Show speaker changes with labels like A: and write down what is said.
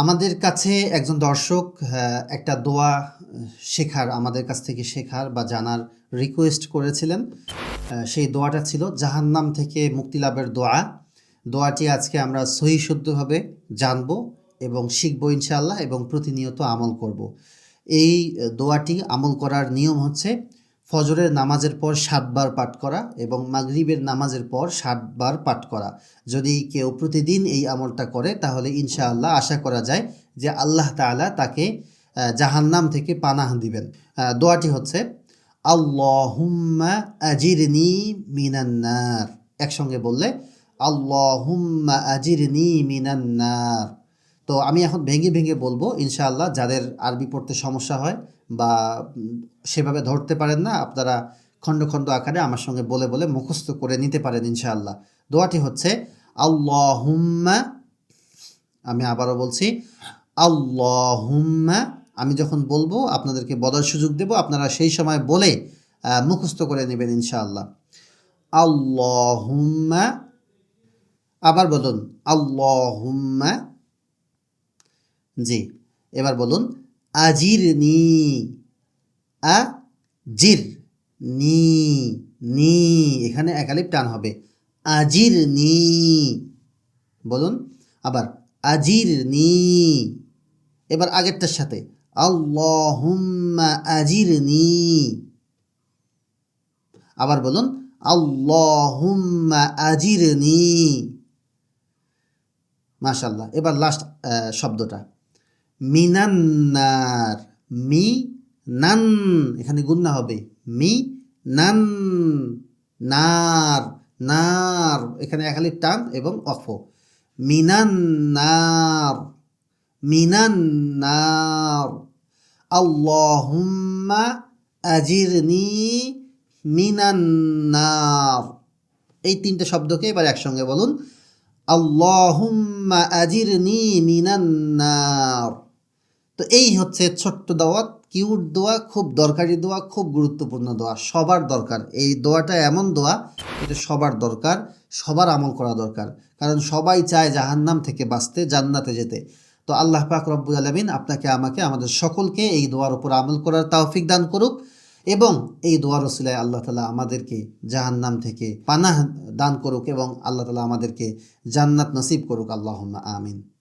A: আমাদের কাছে একজন দর্শক একটা দোয়া শেখার, আমাদের কাছ থেকে শেখার বা জানার রিকোয়েস্ট করেছিলেন। সেই দোয়াটা ছিল জাহান্নাম থেকে মুক্তি লাভের দোয়া। দোয়াটি আজকে আমরা সহি শুদ্ধভাবে জানব এবং শিখব ইনশাআল্লাহ এবং প্রতিনিয়ত আমল করব। এই দোয়াটি আমল করার নিয়ম হচ্ছে ফজরের নামাজের পর সাতবার পাঠ করা এবং মাগরিবের নামাজের পর সাতবার পাঠ করা। যদি কেউ প্রতিদিন এই আমলটা করে, তাহলে ইনশাআল্লাহ আশা করা যায় যে আল্লাহ তাআলা তাকে জাহান্নাম থেকে পানাহ দিবেন। দোয়াটি হচ্ছে, আল্লাহুম্মা মিনান্নার একসঙ্গে বললে, আল্লাহুম্মা মিনান্নার তো আমি এখন ভেঙে ভেঙে বলব, ইনশাআল্লাহ যাদের আরবি পড়তে সমস্যা হয় বা সেভাবে ধরতে পারেন না। আপনারা খণ্ড খণ্ড আকারে আমার সঙ্গে বলে বলে মুখস্থ করে নিতে পারেন ইনশাআল্লাহ। দোয়াটি হচ্ছে, আল্লাহুম্মা আমি আবারও বলছি, আল্লাহুম্মা আমি যখন বলব, আপনাদেরকে বলার সুযোগ দেব, আপনারা সেই সময় বলে মুখস্থ করে নেবেন ইনশাআল্লাহ। আল্লাহুম্মা আবার বলুন, আল্লাহুম্মা জি, এবার বলুন আজিরনি আ জির নি নি, এখানে একালিপ টান হবে। আজির নি, বলুন, আবার আজির নি, এবার আগেরটার সাথে, আল্লাহুম্মা আজির নি, আবার বলুন, আল্লাহুম্মা আজির নি মাশাল্লাহ এবার লাস্ট শব্দটা। মিনান্নার, মি নান, এখানে গুন্না হবে। মি নান, নার নার, এখানে একালি টান এবং অফ মিনান্নার মিনান্নার, আল্লাহুম্মা আজিরনি মিনান্নার। এই তিনটে শব্দকে এবার একসঙ্গে বলুন। আল্লাহুম্মা আজিরনি মিনান্নার। তো এই হচ্ছে ছোট্ট দোয়া, কিউট দোয়া, খুব দরকারি দোয়া, খুব গুরুত্বপূর্ণ দোয়া, সবার দরকার। এই দোয়াটা এমন দোয়া এটা সবার দরকার, সবার আমল করা দরকার। কারণ সবাই চায় জাহান্নাম থেকে বাঁচতে, জান্নাতে যেতে। তো আল্লাহ পাক রব্বুল আলমিন আপনাকে, আমাকে, আমাদের সকলকে এই দোয়ার উপর আমল করার তাওফিক দান করুক এবং এই দোয়ার ওসিলায় আল্লাহ তালা আমাদেরকে জাহান্নাম থেকে পানাহ দান করুক এবং আল্লাহ তালা আমাদেরকে জান্নাত নসিব করুক। আল্লাহ আমিন।